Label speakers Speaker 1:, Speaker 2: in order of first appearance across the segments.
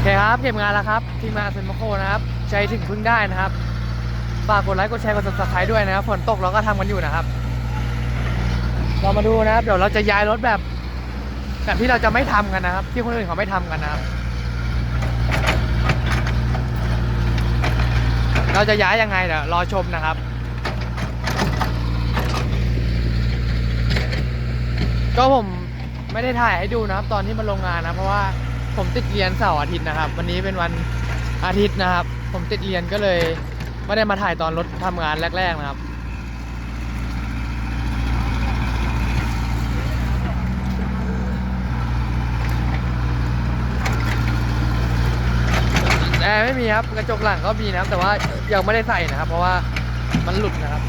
Speaker 1: โอเคครับเก็บงานแล้วครับ ทีมงานเซนโมโคนะครับใจถึงพึ่งได้นะครับฝากกดไลค์กดแชร์กด subscribe ด้วยนะครับฝนตกเราก็ทำกันอยู่นะครับ เรามาดูนะครับ เดี๋ยวเราจะย้ายรถแบบแบบที่เราจะไม่ทำกันนะครับ ที่คนอื่นเขาไม่ทำกันนะครับ เราจะย้ายยังไงเดี๋ยวรอชมนะครับ ก็ผมไม่ได้ถ่ายให้ดูนะครับ ตอนที่มาลงงานนะเพราะว่า ผมติดเรียนเสาร์อาทิตย์นะครับ วันนี้เป็นวันอาทิตย์นะครับ ผมติดเรียนก็เลยไม่ได้มาถ่ายตอนรถทำงานแรก ๆนะครับแอร์ไม่มีครับกระจกหลังก็มีนะครับ แต่ว่ายังไม่ได้ใส่นะครับ เพราะว่ามันหลุดนะครับ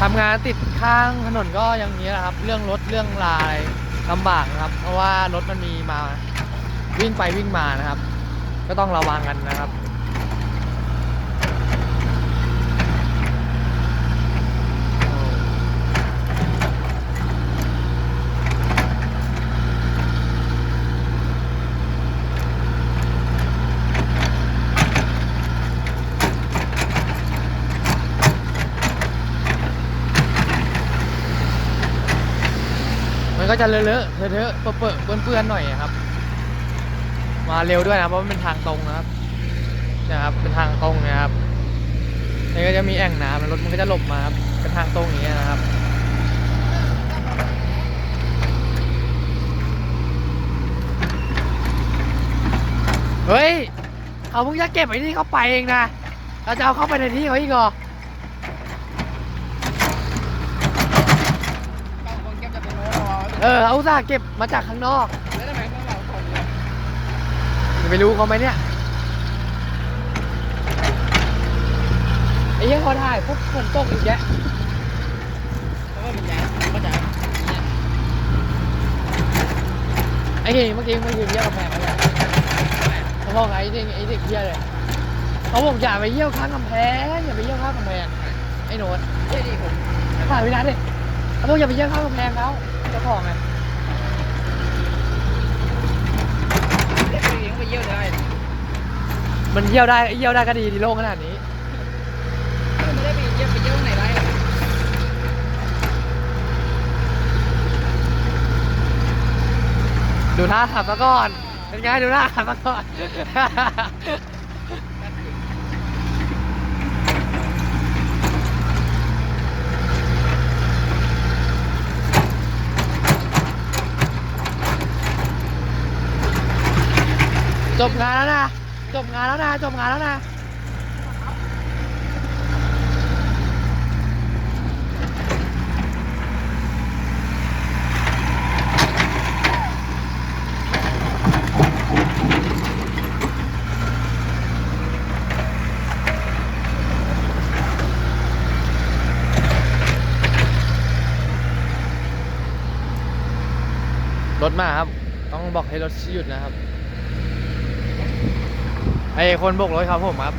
Speaker 1: ทำงานติดข้างถนนก็อย่างนี้แหละครับ เรื่องรถเรื่องลาย ลำบากนะครับ เพราะว่ารถมันมีมาวิ่งไปวิ่งมานะครับ ก็ต้องระวังกันนะครับ มันก็จะเลอะๆเทอะๆเปื้อนเปื้อนๆหน่อยครับ มาเร็วด้วยนะเพราะมันเป็นทางตรงนะครับนะครับ เป็นทางตรงนะครับนี่ก็จะมีแอ่งน้ำรถมันก็จะหลบมาครับเป็นทางตรงอย่างเงี้ยนะครับเฮ้ยเขาพิ่งจะเก็บไอ้นี่เข้าไปเองนะเราจะเอาเข้าไปในที่เขาอีกเหรอ
Speaker 2: บางคนเก็บจะเป็นโน้ตรอ
Speaker 1: เออเขาอุตส่าห์เก็บมาจากข้างนอก
Speaker 2: แล้วทำไมข้างหลังผมเนี่ย
Speaker 1: จะไปรู้เขาไหมเนี่ย ไอ้เหี้ยพอถ่ายปุ๊บฝนตกอีกแยะ
Speaker 2: เพราะว่ามันยาวก็จะ
Speaker 1: ไอ้เหี้ยเมื่อกี้มื่อกี้เยี่ยวกำแพงมาเลยเขาบอกไอ้เด็กไอ้เด็กเหี้ยเลยเขาบอกอย่าไปเยี่ยวข้างกำแพงอย่าไปเยี่ยวข้างกำแพงไอ้โน้ต
Speaker 2: เฮ้ยนี่ผม
Speaker 1: ถ่ายไปนัดดิเขาบอกอย่าไปเยี่ยวข้างกำแพงเขา เจ้าของไง
Speaker 2: เด็กผู้หญิงไปเยี่ยวได้
Speaker 1: มันเยี่ยวได้เยี่ยวได้ก็ดีดีโล่งขนาดนี้
Speaker 2: ไม่ได้ไปเยี่ยวไปเยี่ยวไหนได้
Speaker 1: ดูท่าขับซะก่อน เป็นไงดูท่าขับซะก่อน จบงานแล้วนะ จบงานแล้วนะ จบงานแล้วนะรถมาครับ ต้องบอกให้รถหยุดนะครับ ไอ้คนโบกรถครับผมครับ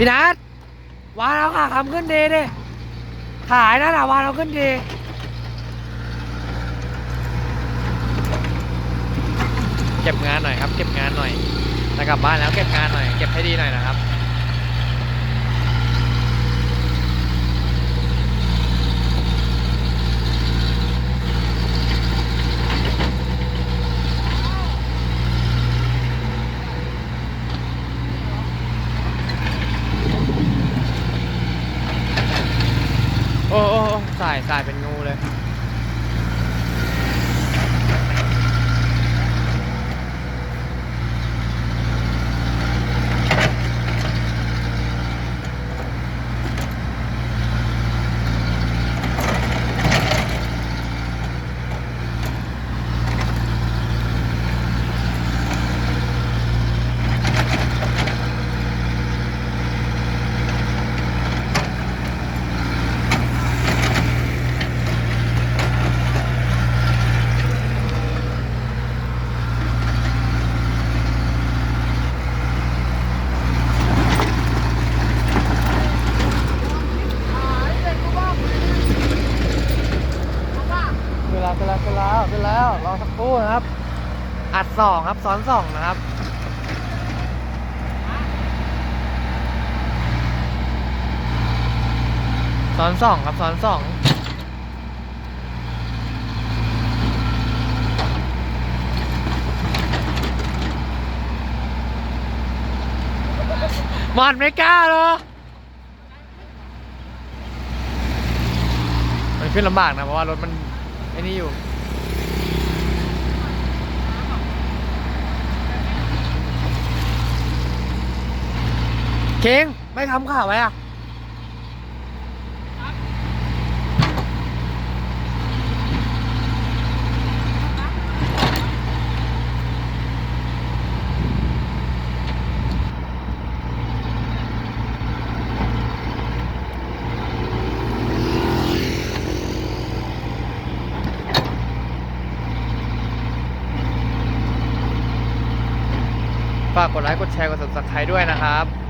Speaker 1: พี่นัทวานเอาขาคำขึ้นดีดิขายนั่นน่ะวานเอาขึ้นดีเก็บงานหน่อยครับ เก็บงานหน่อยจะกลับบ้านแล้วเก็บงานหน่อย เก็บให้ดีหน่อยนะครับ โอ้โใช่เป็นงเลย เอัดสองครับซ้อนสองนะครับซ้อนสองครับซ้อนสองมันไม่กล้าหรอมันขึ้นลำบากนะ เพราะว่ารถมันไอ้นี่อยู่ เค้งไม่ทำข่าวไว้อะฝากกดไลค์ กดแชร์ กด subscribe ด้วยนะครับ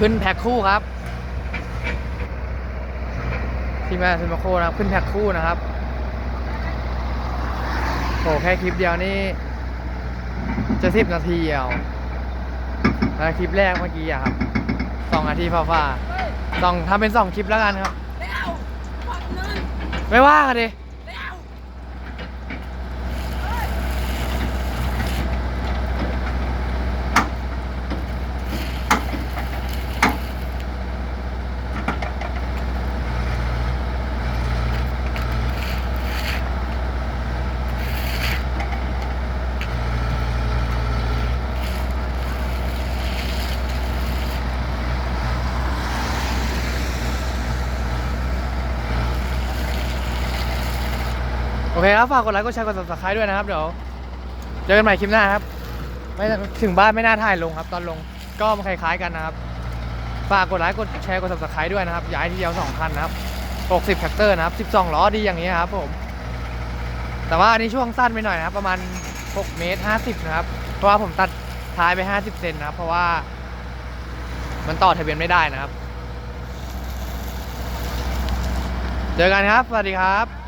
Speaker 1: ขึ้นแพ็คคู่ครับที่แม่ซิมาโคนะครับขึ้นแพ็คคู่นะครับโหแค่คลิปเดียวนี่จะสิบนาทีเอาแล้วคลิปแรกเมื่อกี้อะครับสองนาทีฟ้าๆสองทำเป็นสองคลิปแล้วกันครับ
Speaker 2: แล้วฟังเลย
Speaker 1: ไม่ว่ากันดิ
Speaker 2: แล้ว
Speaker 1: โอเคครับฝากกดไลค์กดแชร์กด subscribe ด้วยนะครับเดี๋ยวเจอกันใหม่คลิปหน้าครับไม่ถึงบ้านไม่น่าถ่ายลงครับ ตอนลงก็มันคล้ายๆกันนะครับฝากกดไลค์กดแชร์กด subscribe ด้วยนะครับย้ายทีเดียว2คันนะครับ60แท็กเตอร์นะครับ12ล้อดีอย่างนี้ครับผมแต่ว่าอันนี้ช่วงสั้นไปหน่อยนะครับ ประมาณ6เมตร50นะครับเพราะว่าผมตัดท้ายไป 50เซนนะครับ เพราะว่า มันต่อทะเบียนไม่ได้นะครับ เจอกันครับ สวัสดีครับ